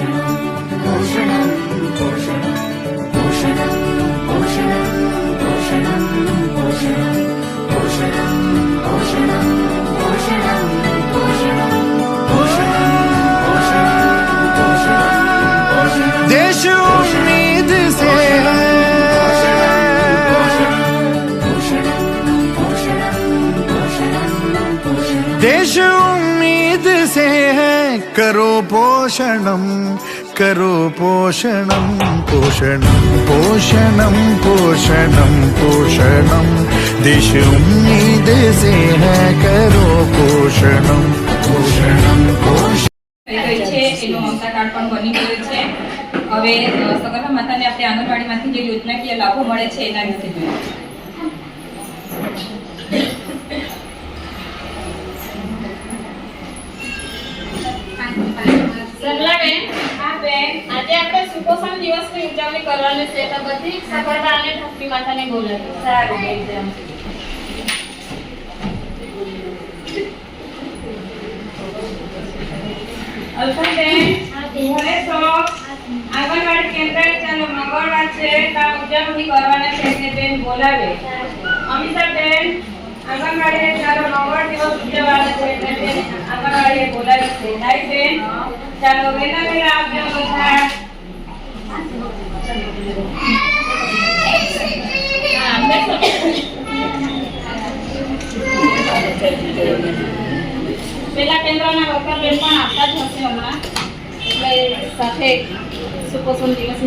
boşuna, boşuna, boşuna, boşuna, boşuna, boşuna, Deixa eu me dizer करो पोषणं करो पोषणं पोषणं पोषणं पोषणं पोषणं दिशं दिशे है करो पोषणं पोषणं पोषण હવે સગર્ભા માતાને આપણે આંગણવાડીમાંથી જે યોજનાકીય લાભો મળે છે એના વિશે જોઈએ સરલાબેન, હા બેન, આજે આપણે સુપોષણ દિવસની ઉજવણી કરવાની છે તો બધી સગર્ભા અને માતાને બોલાવી સારું એકદમ અલ્પાબેન હવે તો આંગણવાડી કેન્દ્ર ચાલો મંગળવાર છે ત્યાં ઉજવણી કરવાના છે એટલે બેન બોલાવે. અમિતાબેન આંગણવાડીએ ચાલો મંગળ દિવસ ઉજવવાના છે એટલે બેન આંગણવાડીએ બોલાવે છે. નાઈ બેન. Chalo, ven a ver a Ve la que entran a rocar de pana. Me saqué, supo son días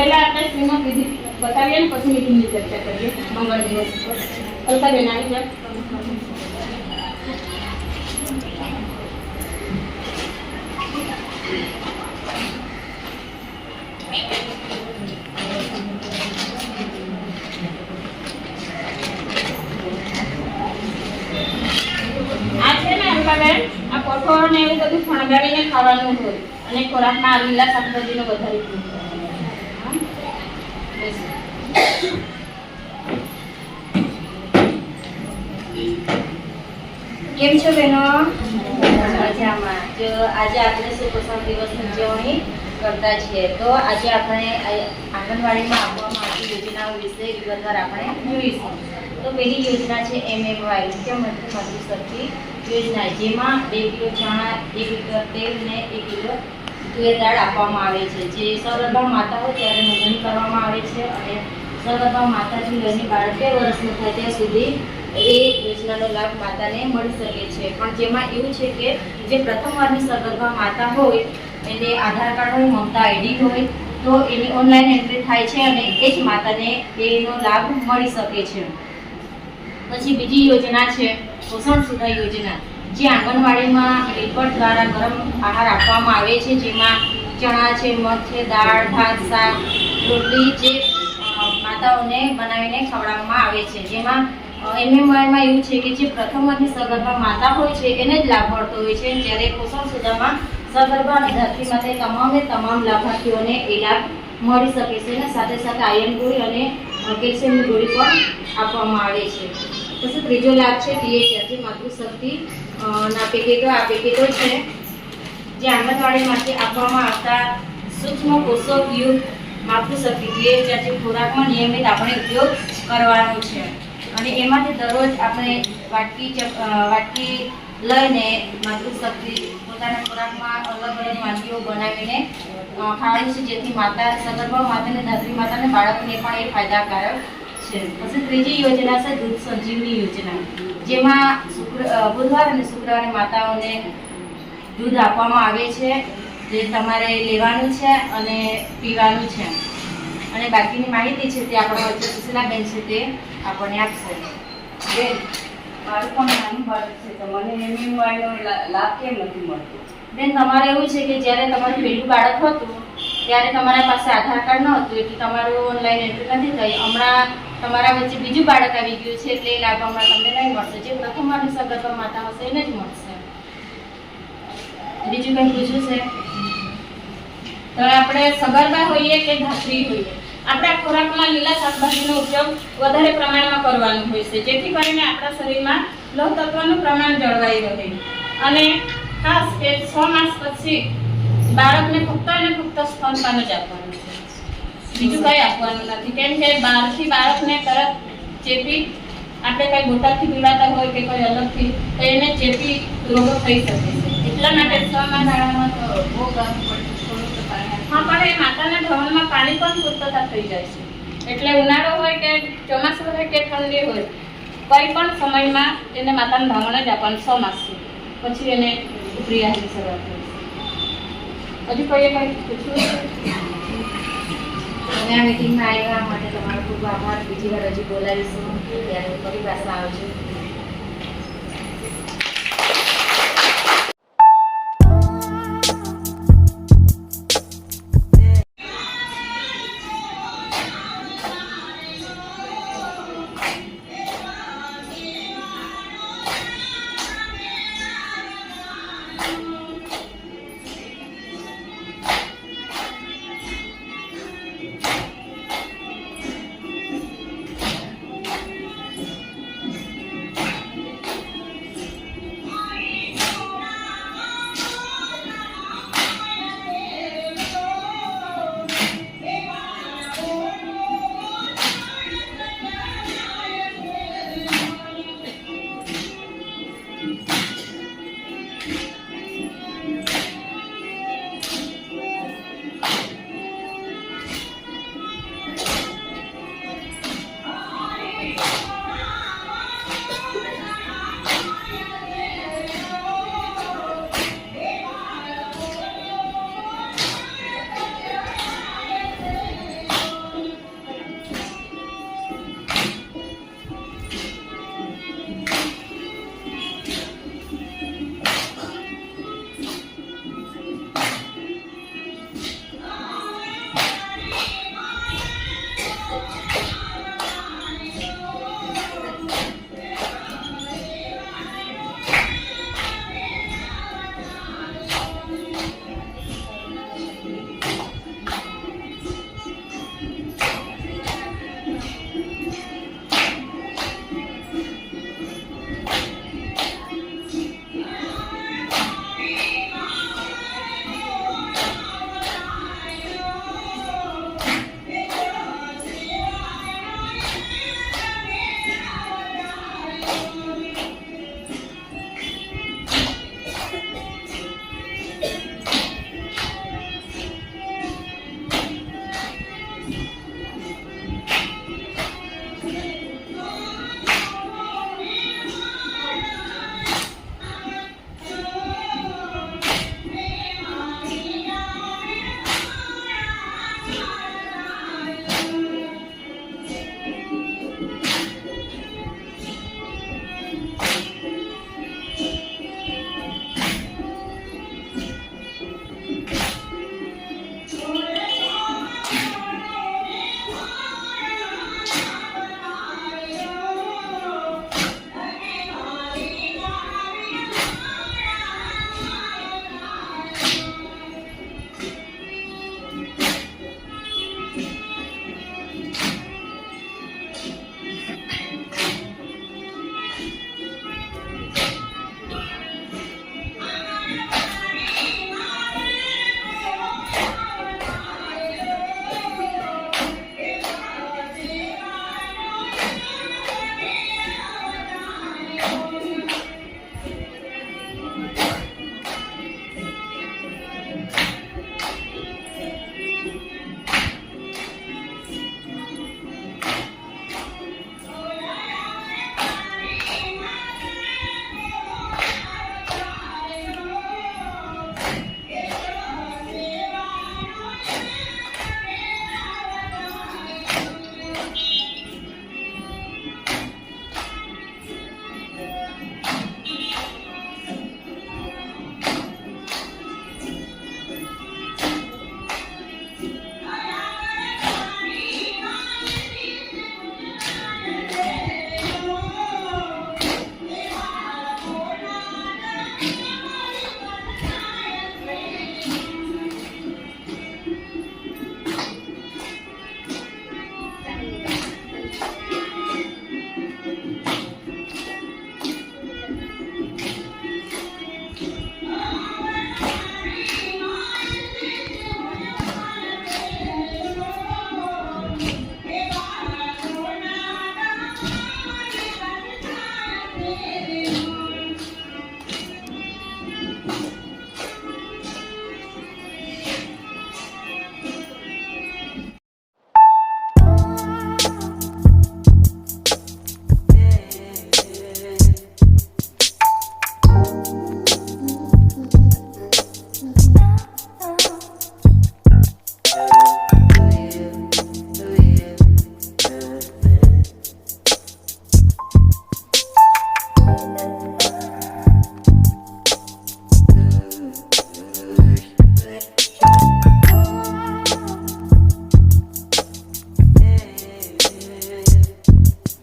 પહેલા આપણે શ્રીમદ વિધિ બતાવીએ ને પછી મીટિંગની ચર્ચા કરીએ. મંગળ દિવસ પર અલ્પાબેન આવી જાઓ. આ કઠોળ ને એવું બધું ફણગાવીને ખાવાનું હોય. અને ખોરાકમાં લીલા શાકભાજીનો વધારે ઉપયોગ કરવાનો. હા? બેસો. કેમ છો બહેનો? મજામાં. જો આજે આપણે સુપોષણ દિવસ ઉજવણી કરતા છીએ. તો આજે આપણે આંગણવાડીમાં આપવામાં આવતી યોજનાઓ વિશે વિગતવાર આપણે જોઈશું. તો પહેલી યોજના છે એમએમવાય, મુખ્ય મંત્રી માતૃશક્તિ યોજના, જેમાં બે કિલો ચણા, એક લીટર તેલ ને એક કિલો તુવેર દાળ આપવામાં આવે છે. જે સૌરભ માતા હોય ત્યારે નોંધણી કરવામાં આવે છે અને સગર્ભા માતાજી લઈને બાળક બે વર્ષનું થાય ત્યાં સુધી એ યોજનાનો લાભ માતાને મળી શકે છે. પણ જેમાં એવું છે કે જે પ્રથમવારની સગર્ભા માતા હોય, એને આધાર કાર્ડ હોય, મમતા આઈડી હોય, તો એની ઓનલાઈન એન્ટ્રી થાય છે અને એ જ માતાને એનો લાભ મળી શકે છે. પછી બીજી યોજના છે, પોષણ સુધા યોજના. જે આંગણવાડીમાં હેલ્પર દ્વારા ગરમ આહાર આપવામાં આવે છે, જેમાં ચણા છે, મગ છે, દાળ, ભાત, શાક, રોટલી જે માતાઓને બનાવીને ખવડાવવામાં આવે છે. જેમાં એમએમવાયમાં એવું છે કે જે પ્રથમ વર્ષની સગર્ભા માતા હોય છે, એને જ લાભ મળતો હોય છે. જ્યારે પોષણ સુધામાં સગર્ભા અને ધરતી માટે તમામે તમામ લાભાર્થીઓને એ લાભ મળી શકે છે અને સાથે સાથે આયર્ન ગોળી અને કેલ્શિયમની ગોળી પણ આપવામાં આવે છે. પછી ત્રીજો લાભ છે પીએચઆર, જે માતૃશક્તિ ના પેકેટો, આ પેકેટો છે. જે આંગણવાડીમાંથી આપવામાં આવતા સૂક્ષ્મ પોષકયુક્ત માતૃશક્તિ ટીએચઆર જે ખોરાકમાં નિયમિત આપણે ઉપયોગ કરવાનો છે. અને એમાંથી દરરોજ આપણે વાટકી વાટકી લઈને માતૃશક્તિ પોતાના ખોરાકમાં અલગ અલગ વાનગીઓ બનાવીને ખાવાનું છે, જેથી માતા સગર્ભા માતાને ધાત્રી માતાને બાળકને પણ એ ફાયદાકારક છે. પછી ત્રીજી યોજના છે, દૂધ સંજીવની યોજના. જેમાં શુક્ર બુધવાર અને શુક્રવારે માતાઓને દૂધ આપવામાં આવે છે. જે તમારે લેવાનું છે અને પીવાનું છે. અને બાકીની માહિતી છે તે આપણા વચ્ચે સુશીલાબેન છે તે આપણને આપશે. બેન મારું પણ નાનું બાળક છે તો મને એમયુઆઈનો લાભ કેમ નથી મળતો? બેન, તમારે એવું છે કે જ્યારે તમારું પહેલું બાળક હતું, ત્યારે તમારા પાસે આધાર કાર્ડ ન હતું એટલે તમારું ઓનલાઈન એન્ટ્રી નથી થઈ. હમણાં તમારા વચ્ચે બીજું બાળક આવી ગયું છે, એટલે એ લાભ હમણાં તમને નહીં મળશે. જે પ્રથમ વારની સગર્ભા માતા હશે એને જ મળશે. બીજું કંઈ પૂછવું છે? આપણે સગર્ભા હોઈએ કે ધાત્રી હોઈએ? આપણા ખોરાકમાં લીલા શાકભાજીનો ઉપયોગ વધારે પ્રમાણમાં કરવાનો હોય છે, જેથી કરીને આપણા શરીરમાં લોહ તત્વનું પ્રમાણ જળવાઈ રહે. અને ખાસ કે છ માસ પછી બાળકને ફક્ત અને ફક્ત સ્તનપાન જ આપવાનું છે. બીજું કંઈ આપવાનું નથી. કેમ કે બહારથી બાળકને તરત ચેપી, આપણે કંઈ ગોટાથી પીવાતા હોય કે કંઈ અલગથી, તો એને ચેપી રોગો થઈ શકે છે. એટલા માટે છ માસ બહુ કામ પડતું એ માતાના ઢવણમાં પાણી પણ પૂરતતા થઈ જાય છે. એટલે ઉનાળો હોય કે ચોમાસું હોય કે ઠંડી હોય, કોઈ પણ સમયમાં એને માતાનું ઢવણ જ આપવાનું છ માસ સુધી પછી એને ઉપરિયાની શરૂઆત થઈ હજુ કોઈએ કંઈ પૂછવું છે? તમે આ મીટિંગમાં આવ્યા માટે તમારો ખૂબ આભાર. બીજી વાર હજી બોલાવીશું. ત્યારે ફરી પાછા આવજો.